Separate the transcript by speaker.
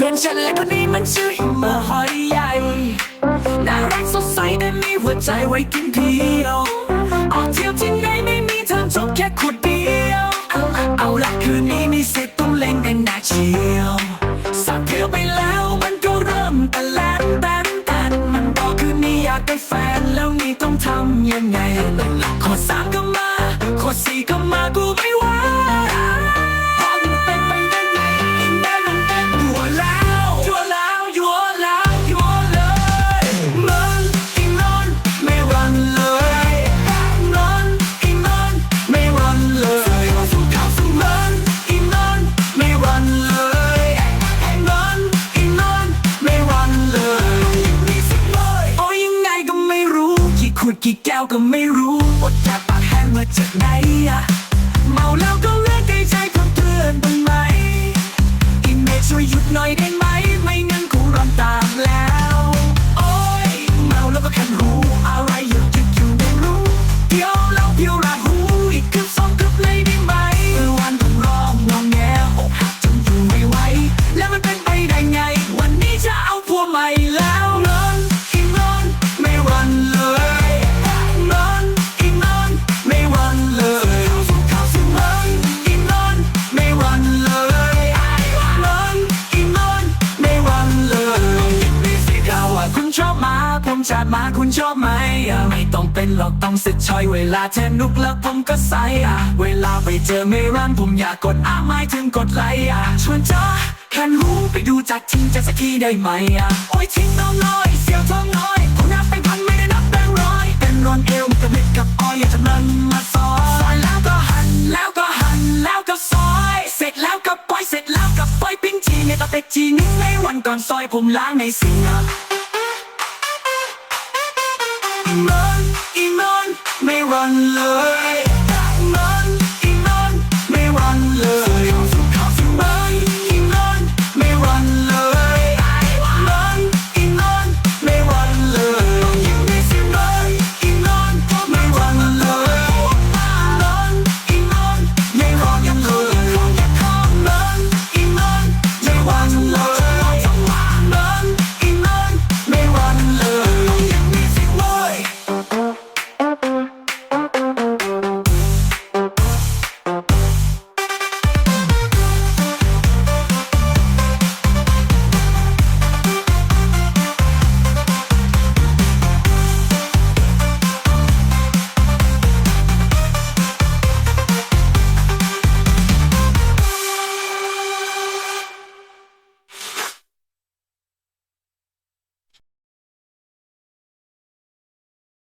Speaker 1: พื่อนฉันและคนนี้มันชื่อมเมอร์หอยใหญ่น่ารักสดใสแต่มีหัวใจไว้กินเที่ยวออกเที่ยวที่ไหนไม่มีเธอจบแค่ขวดเดียว เอาละคืนนี้มีสิทธิ์ต้องเล่นกันนาเชียวสักเที่ยวไปแล้วมันก็เริ่มแต่แลนแต่นแต่นมันบอกคืนนี้อยากได้แฟนแล้วนี่ต้องทำยังไงขอสามก็มาขอสี่ก็มากูไม่ว่า แก้วก็ไม่รู้อดอยากปากแห้งมาจากไหนอะเมาแล้วก็เลือกใจใจเพื่อนเตือนบ้างไหมอินเมจช่วยหยุดหน่อยได้ไหม ไม่งั้นกูรำตามแล้ว โอ้ยเมาแล้วก็แค่รู้ มาผมจัดมาคุณชอบไหมอะไม่ต้องเป็นหรอกต้องเสร็จชอยเวลาแทนุกแล้วผมก็ใส่อะเวลาไปเจอไม่รันผมอยากกดอ้าไม่ถึงกดไลค์อะชวนจ้าแค่รู้ไปดูจากจริงจะสักทีได้ไหมอะโอ้ยทิ้งน้องน้อยเสียวท้องน้อยผมนับเป็นพันไม่ได้นับแบงค์ร้อยเป็นรอนเอวกับม็ดกับอ้อยอยากจะมันมาซอยซอยแล้วก็หั่นแล้วก็หั่นแล้วก็ซอย เสร็จแล้วก็ปล่อยเสร็จแล้วก็ปล่อยปิ้งจีในตาเต็กจีนึงในวันก่อนซอยผมล้างในสิงอะ นอนอีนอนไม่รันเลย